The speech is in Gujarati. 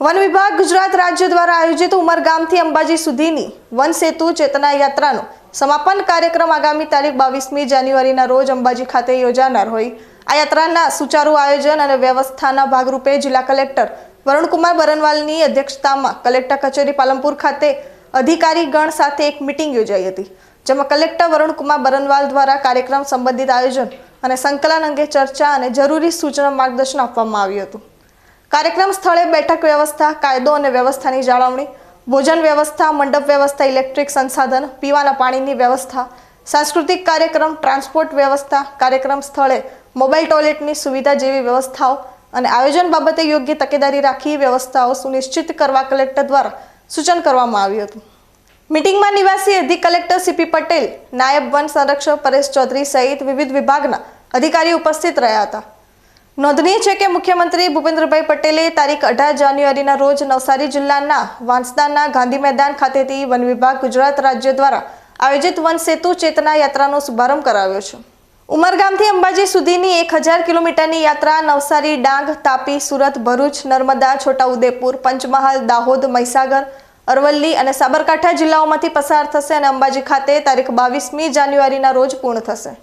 વન વિભાગ ગુજરાત રાજ્ય દ્વારા આયોજિત ઉમરગામથી અંબાજી સુધીની વન સેતુ ચેતના યાત્રાનો સમાપન કાર્યક્રમ આગામી તારીખ બાવીસમી જાન્યુઆરીના રોજ અંબાજી ખાતે યોજાનાર હોય. આ યાત્રાના સુચારુ આયોજન અને વ્યવસ્થાના ભાગરૂપે જિલ્લા કલેક્ટર વરુણકુમાર બરનવાલની અધ્યક્ષતામાં કલેક્ટર કચેરી પાલનપુર ખાતે અધિકારીગણ સાથે એક મિટિંગ યોજાઈ હતી, જેમાં કલેક્ટર વરુણકુમાર બરનવાલ દ્વારા કાર્યક્રમ સંબંધિત આયોજન અને સંકલન અંગે ચર્ચા અને જરૂરી સૂચના માર્ગદર્શન આપવામાં આવ્યું હતું. કાર્યક્રમ સ્થળે બેઠક વ્યવસ્થા, કાયદો અને વ્યવસ્થાની જાળવણી, ભોજન વ્યવસ્થા, મંડપ વ્યવસ્થા, ઇલેક્ટ્રિક સંસાધન, પીવાના પાણીની વ્યવસ્થા, સાંસ્કૃતિક કાર્યક્રમ, ટ્રાન્સપોર્ટ વ્યવસ્થા, કાર્યક્રમ સ્થળે મોબાઈલ ટોયલેટની સુવિધા જેવી વ્યવસ્થાઓ અને આયોજન બાબતે યોગ્ય તકેદારી રાખી વ્યવસ્થાઓ સુનિશ્ચિત કરવા કલેક્ટર દ્વારા સૂચન કરવામાં આવ્યું હતું. મીટિંગમાં નિવાસી અધિક કલેક્ટર સીપી પટેલ, નાયબ વન સંરક્ષક પરેશ ચૌધરી સહિત વિવિધ વિભાગના અધિકારીઓ ઉપસ્થિત રહ્યા હતા. નોંધનીય છે કે મુખ્યમંત્રી ભૂપેન્દ્રભાઈ પટેલે તારીખ અઢાર જાન્યુઆરીના રોજ નવસારી જિલ્લાના વાંસદાના ગાંધી મેદાન ખાતેથી વન વિભાગ ગુજરાત રાજ્ય દ્વારા આયોજિત વન સેતુ ચેતના યાત્રાનો શુભારંભ કરાવ્યો છે. ઉમરગામથી અંબાજી સુધીની એક હજાર કિલોમીટરની યાત્રા નવસારી, ડાંગ, તાપી, સુરત, ભરૂચ, નર્મદા, છોટાઉદેપુર, પંચમહાલ, દાહોદ, મહીસાગર, અરવલ્લી અને સાબરકાંઠા જિલ્લાઓમાંથી પસાર થશે અને અંબાજી ખાતે તારીખ બાવીસમી જાન્યુઆરીના રોજ પૂર્ણ થશે.